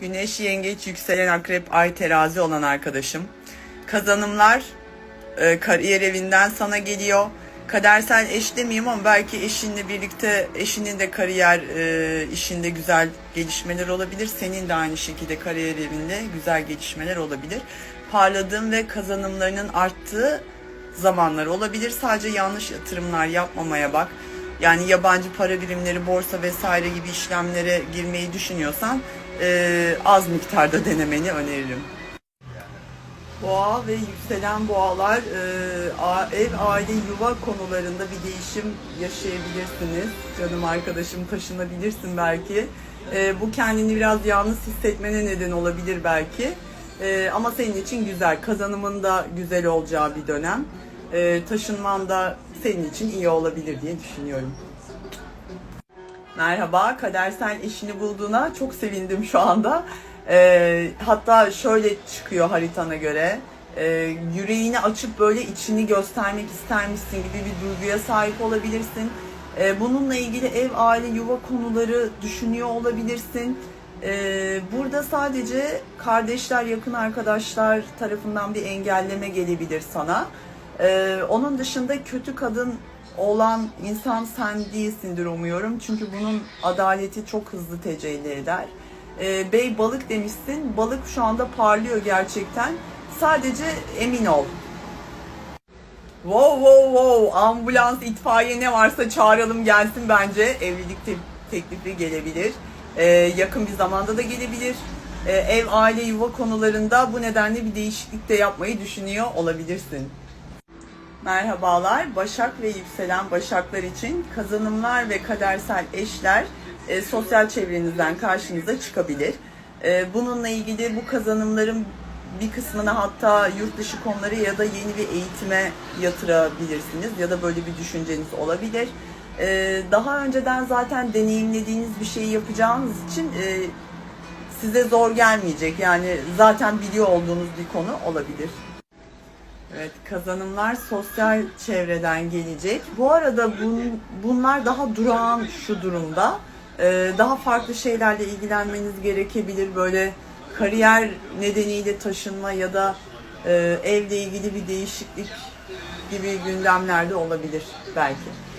Güneş, yengeç, yükselen akrep, ay terazi olan arkadaşım. Kazanımlar e, kariyer evinden sana geliyor. Kadersel eş demeyeyim ama belki eşinle birlikte eşinin de kariyer e, işinde güzel gelişmeler olabilir. Senin de aynı şekilde kariyer evinde güzel gelişmeler olabilir. Parladığın ve kazanımlarının arttığı zamanlar olabilir. Sadece yanlış yatırımlar yapmamaya bak. Yani yabancı para birimleri, borsa vesaire gibi işlemlere girmeyi düşünüyorsan e, az miktarda denemeni öneririm. Boğa ve yükselen boğalar e, ev, aile, yuva konularında bir değişim yaşayabilirsiniz. Canım arkadaşım taşınabilirsin belki. E, bu kendini biraz yalnız hissetmene neden olabilir belki. E, ama senin için güzel. Kazanımın da güzel olacağı bir dönem. E, taşınman da senin için iyi olabilir diye düşünüyorum. Merhaba, kadersel eşini bulduğuna çok sevindim şu anda. Ee, hatta şöyle çıkıyor haritana göre. Ee, yüreğini açıp böyle içini göstermek istermişsin gibi bir duyguya sahip olabilirsin. Ee, bununla ilgili ev, aile, yuva konuları düşünüyor olabilirsin. Ee, burada sadece kardeşler, yakın arkadaşlar tarafından bir engelleme gelebilir sana. Ee, onun dışında kötü kadın olan insan sen değilsindir umuyorum. Çünkü bunun adaleti çok hızlı tecelli eder. Ee, bey balık demişsin. Balık şu anda parlıyor gerçekten. Sadece emin ol. Wow wow wow ambulans itfaiye ne varsa çağıralım gelsin bence evlilik te- teklifi gelebilir Ee, yakın bir zamanda da gelebilir Ee, ev aile yuva konularında bu nedenle bir değişiklik de yapmayı düşünüyor olabilirsin. Merhabalar. Başak ve yükselen Başaklar için kazanımlar ve kadersel eşler e, sosyal çevrenizden karşınıza çıkabilir. E, bununla ilgili bu kazanımların bir kısmını hatta yurt dışı konuları ya da yeni bir eğitime yatırabilirsiniz ya da böyle bir düşünceniz olabilir. E, daha önceden zaten deneyimlediğiniz bir şeyi yapacağınız için e, size zor gelmeyecek. Yani zaten biliyor olduğunuz bir konu olabilir. Evet, kazanımlar sosyal çevreden gelecek. Bu arada bun, bunlar daha durağan şu durumda. Ee, daha farklı şeylerle ilgilenmeniz gerekebilir. Böyle kariyer nedeniyle taşınma ya da e, evle ilgili bir değişiklik gibi gündemlerde olabilir belki.